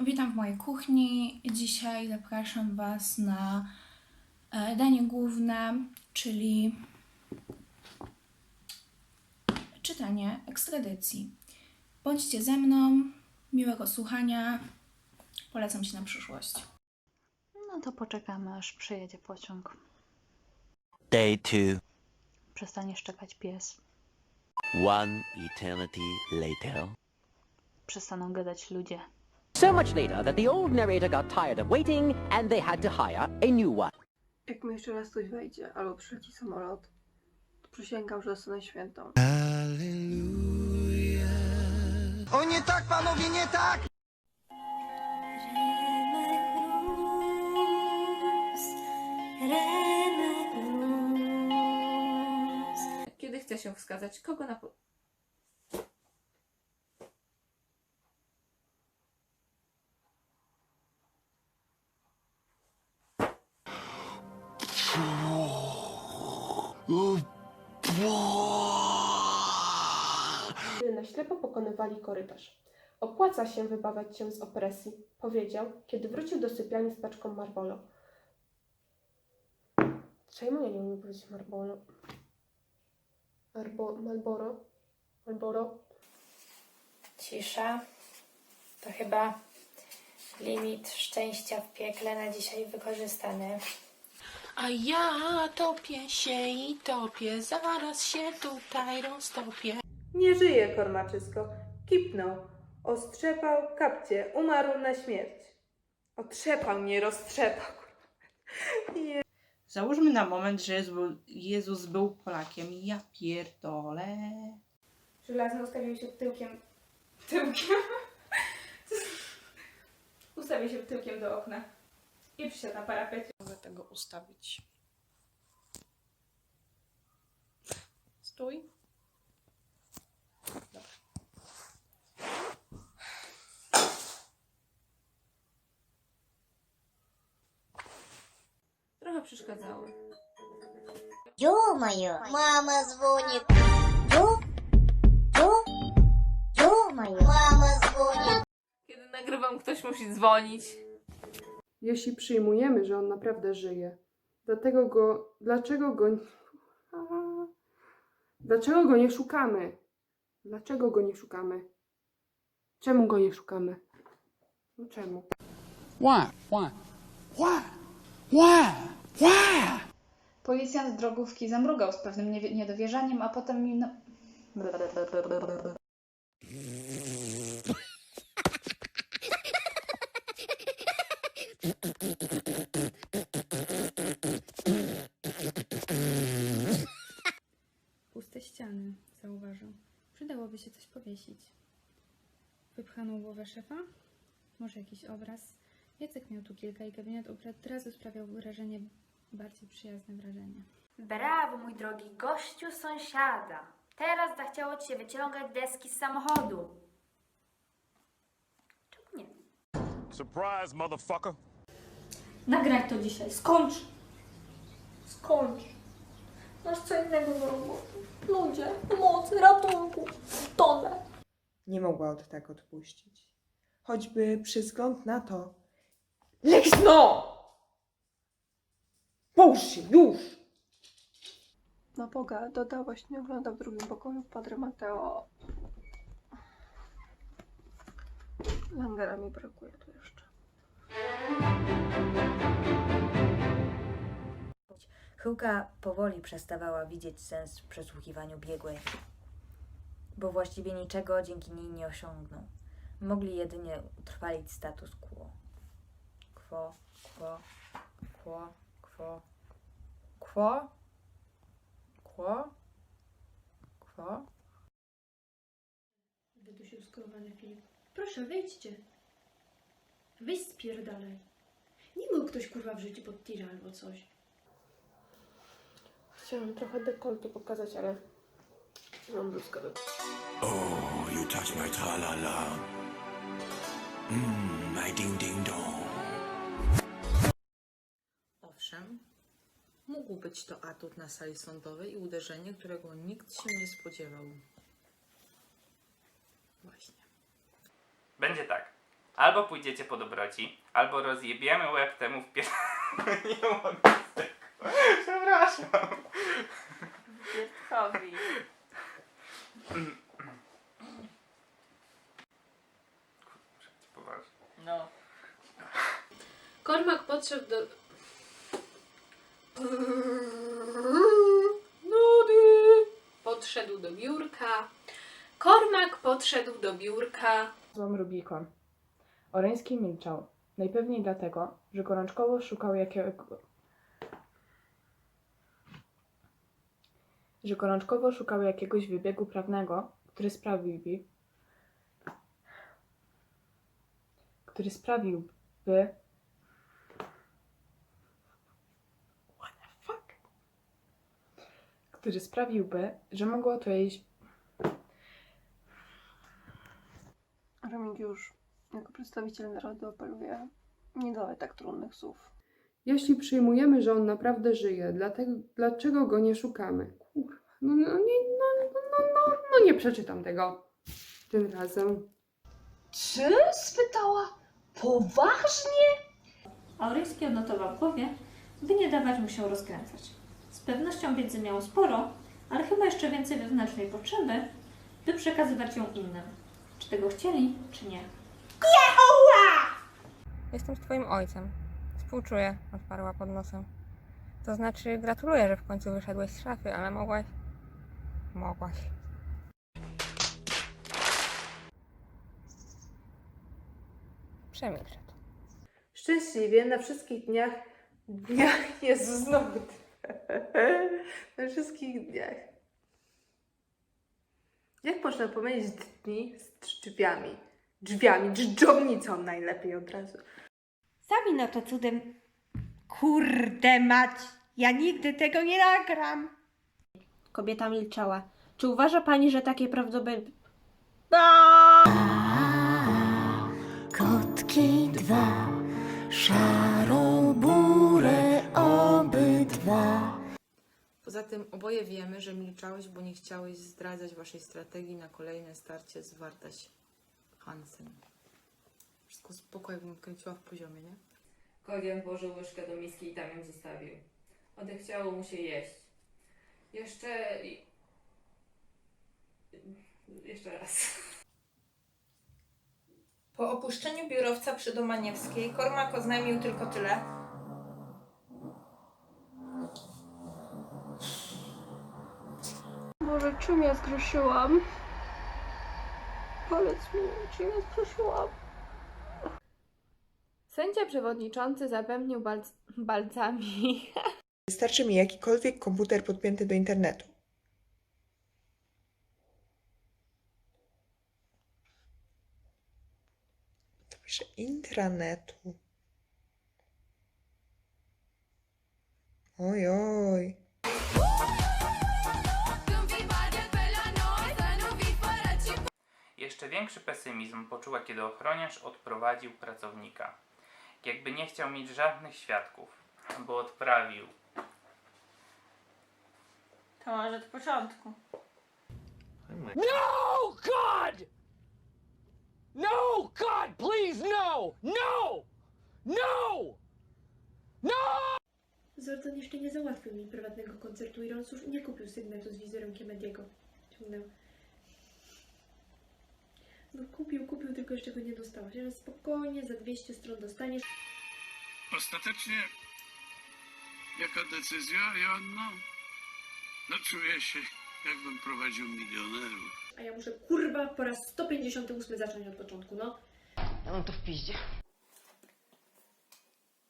Witam w mojej kuchni. Dzisiaj zapraszam Was na e, danie główne, czyli czytanie ekstradycji. Bądźcie ze mną, miłego słuchania. Polecam się na przyszłość. No to poczekamy, aż przyjedzie pociąg. Day two. Przestanie szczekać pies. One eternity later. Przestaną gadać ludzie. So much later that the old narrator got tired of waiting and they had to hire a new one. Jak mi jeszcze raz ktoś wejdzie albo przyleci samolot, to przysięgam, że dostanę świętą. O nie tak, panowie, nie tak! Kiedy chce się wskazać, kogo na. Ślepo pokonywali korytarz. Opłaca się wybawiać się z opresji, powiedział, kiedy wrócił do sypialni z paczką Marlboro. Czemu ja nie umiem powiedzieć Marlboro? Marbo, Marlboro? Marlboro? Cisza. To chyba limit szczęścia w piekle na dzisiaj wykorzystany. A ja topię się i topię, zaraz się tutaj roztopię. Nie żyje kormaczysko. Kipnął. Ostrzepał kapcie. Umarł na śmierć. Otrzepał, nie roztrzepał. Załóżmy na moment, że Jezu, Jezus był Polakiem. Ja pierdolę. Żelazny ustawił się tyłkiem. Tyłkiem? ustawił się tyłkiem do okna. I przysiadł na parapecie. Mogę tego ustawić. Stój. przeszkadzały. Ё-моё, мама звонит. Ё? Ё? Ё-моё, мама звонит. Kiedy nagrywam, ktoś musi dzwonić. Jeśli przyjmujemy, że on naprawdę żyje, dlatego go. Dlaczego go. A, Dlaczego go nie szukamy? Dlaczego go nie szukamy? Czemu go nie szukamy? No czemu? Why? Why? Why? Why? Why? Policjant drogówki zamrugał z pewnym niedowierzaniem, a potem mi... No... Puste ściany, zauważył. Przydałoby się coś powiesić. Wypchaną głowę szefa? Może jakiś obraz? Jacek miał tu kilka i gabinet od razu sprawiał wrażenie, bardziej przyjazne wrażenie. Brawo, mój drogi gościu sąsiada. Teraz zachciało ci się wyciągać deski z samochodu. Czemu nie? Surprise, motherfucker! Nagraj to dzisiaj, skończ! Skończ! Masz co innego do roboty. Ludzie, pomocy, ratunku, tonę. Nie mogła od tak odpuścić. Choćby przy wzgląd na to. Leksno! Połóż się, już! Na Boga, dodałaś, nie ogląda w drugim pokoju Padre Mateo. Langera mi brakuje tu jeszcze. Chyłka powoli przestawała widzieć sens w przesłuchiwaniu biegłej, bo właściwie niczego dzięki niej nie osiągnął. Mogli jedynie utrwalić status quo. Quo, quo, quo, quo, quo, quo, quo. Wy tu się uskorowany Filip. Proszę, wejdźcie. Wyjdź spierdalaj. Nie mógł ktoś kurwa w życiu pod tirę albo coś. Chciałam trochę dekoltu pokazać, ale mam bluzkę do Oh, you touch my tra-la-la. Mmm, my ding-ding-dong. Owszem, mógł być to atut na sali sądowej i uderzenie, którego nikt się nie spodziewał. Właśnie. Będzie tak. Albo pójdziecie po dobroci, albo rozjebiemy łeb temu w pier... Nie mogę z tego. Przepraszam. Poważnie. No. Kormak podszedł do... Nudy! Podszedł do biurka. Kormak podszedł do biurka. Złam Rubikon. Oreński milczał. Najpewniej dlatego, że gorączkowo szukał jakiego... że gorączkowo szukał jakiegoś wybiegu prawnego, który sprawiłby, który sprawiłby, który sprawiłby, że mogło to jej Remigiusz, jako przedstawiciel narodu apeluję, nie dawaj tak trudnych słów. Jeśli przyjmujemy, że on naprawdę żyje, dlatego, dlaczego go nie szukamy? Kurwa, no, no, nie, no, no, no, no, no nie przeczytam tego tym razem. Czy? spytała. Poważnie? Auryjski odnotował w głowie, by nie dawać mu się rozkręcać. Z pewnością wiedzy miał sporo, ale chyba jeszcze więcej wewnętrznej potrzeby, by przekazywać ją innym. Czy tego chcieli, czy nie. Jestem twoim ojcem. Współczuję, odparła pod nosem. To znaczy, gratuluję, że w końcu wyszedłeś z szafy, ale mogłaś. Mogłaś. Przemilczę to. Szczęśliwie na wszystkich dniach, dniach, Jezu, znowu ty. na wszystkich dniach. Jak można pomylić dni z drzwiami? Drzwiami, dżdżownicą najlepiej od razu. Sami no to cudem. Kurde mać, ja nigdy tego nie nagram. Kobieta milczała. Czy uważa pani, że takie prawdopodobieństwo... Kotki dwa, szaroburę Poza tym oboje wiemy, że milczałeś, bo nie chciałeś zdradzać waszej strategii na kolejne starcie z Wartaś Hansen. Wszystko spoko, jakbym kręciła w poziomie, nie? Kodian włożył łyżkę do miski i tam ją zostawił. Odechciało mu się jeść. Jeszcze... Jeszcze raz. Po opuszczeniu biurowca przy Domaniewskiej Kormak oznajmił tylko tyle. Boże, czym ja zgrzeszyłam? Powiedz mi, czym ja zgrzeszyłam? Sędzia przewodniczący zapewnił balc- balcami. Wystarczy mi jakikolwiek komputer podpięty do internetu. To pisze intranetu. Oj, oj. Jeszcze większy pesymizm poczuła, kiedy ochroniarz odprowadził pracownika. Jakby nie chciał mieć żadnych świadków, bo odprawił. To może od początku. No, God! No, God, please, no! No! No! No! Zordon jeszcze nie załatwił mi prywatnego koncertu i Ronsusz nie kupił sygnetu z wizerunkiem Ediego. Ciągnęła. No kupił, kupił, tylko jeszcze go nie dostałaś. Ale spokojnie, za 200 stron dostaniesz. Ostatecznie, jaka decyzja, Joanno? No czuję się, jakbym prowadził milionerów. A ja muszę kurwa po raz 158 zacząć od początku, no. Ja mam to w piździe.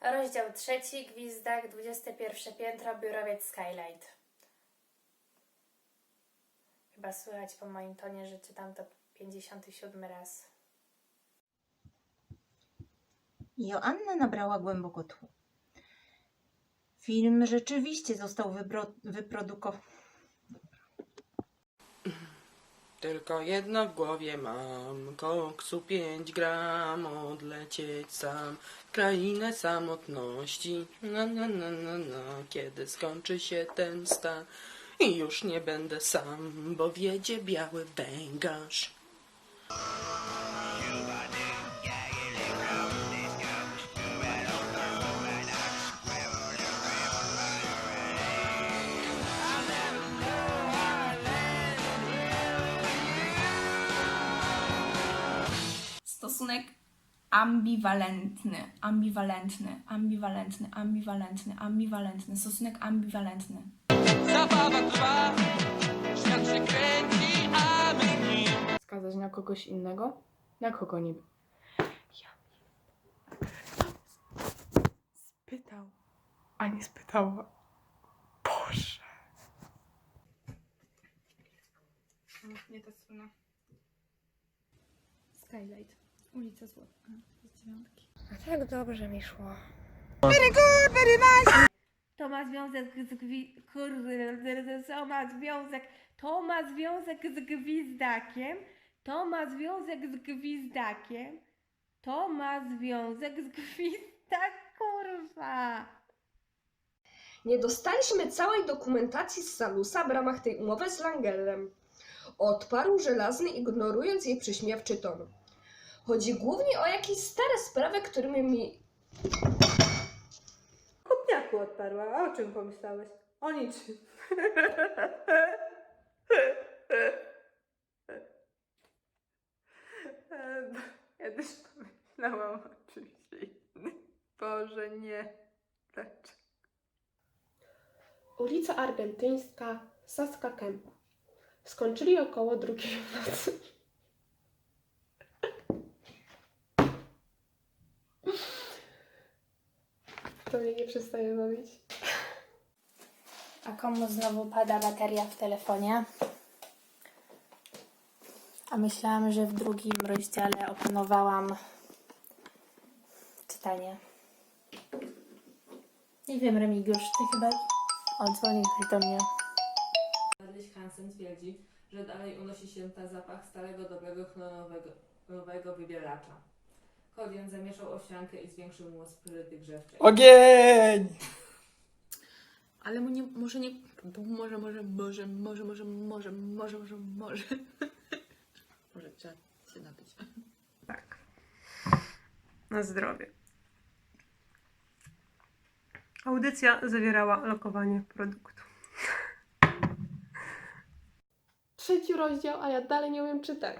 Rozdział trzeci, gwizdak, 21 piętro, biurowiec Skylight. Chyba słychać po moim tonie, że czytam to 57 raz. Joanna nabrała głęboko tchu. Film rzeczywiście został wypro- wyprodukowany. Tylko jedno w głowie mam, koksu 5 gram, odlecieć sam, w krainę samotności, na na na na na, kiedy skończy się ten stan i już nie będę sam, bo wiedzie biały węgarz. Stosunek ambiwalentny, ambiwalentny, ambiwalentny, ambiwalentny, ambiwalentny, stosunek ambiwalentny. Zabawa trwa, świat się kręci, a my. Skazać na kogoś innego? Na kogo niby? Spytał, a nie spytała. Boże. Nie ta strona. Skylight. Ulica Złota. Z dziewiątki. A tak dobrze mi szło. Very good, very nice! To ma związek z gwi... Kurde, to ma związek... To ma związek z gwizdakiem. To ma związek z gwizdakiem. To ma związek z gwizdak, kurwa. Nie dostaliśmy całej dokumentacji z Salusa w ramach tej umowy z Langelem. Odparł żelazny, ignorując jej prześmiewczy ton. Chodzi głównie o jakieś stare sprawy, którymi mi... Kopniaku odparła. A o czym pomyślałeś? O niczym. Ja też pomyślałam o czymś innym. Boże, nie. Dlaczego? Ulica Argentyńska, Saska Kępa. Skończyli około drugiej w nocy. To mnie nie przestaje bawić. A komu znowu pada bateria w telefonie? A myślałam, że w drugim rozdziale opanowałam czytanie. Nie wiem, Remigiusz, ty chyba odzwonisz do mnie. Kiedyś Hansen twierdzi, że dalej unosi się ta zapach starego, dobrego, chlorowego wybielacza. Kodien zamieszał owsiankę i zwiększył moc pryty grzewczej. Ogień! Ale mu nie, może nie... Może, może, może, może, może, może, może, może... może. Może trzeba się napić. Tak. Na zdrowie. Audycja zawierała lokowanie produktu. Trzeci rozdział, a ja dalej nie umiem czytać.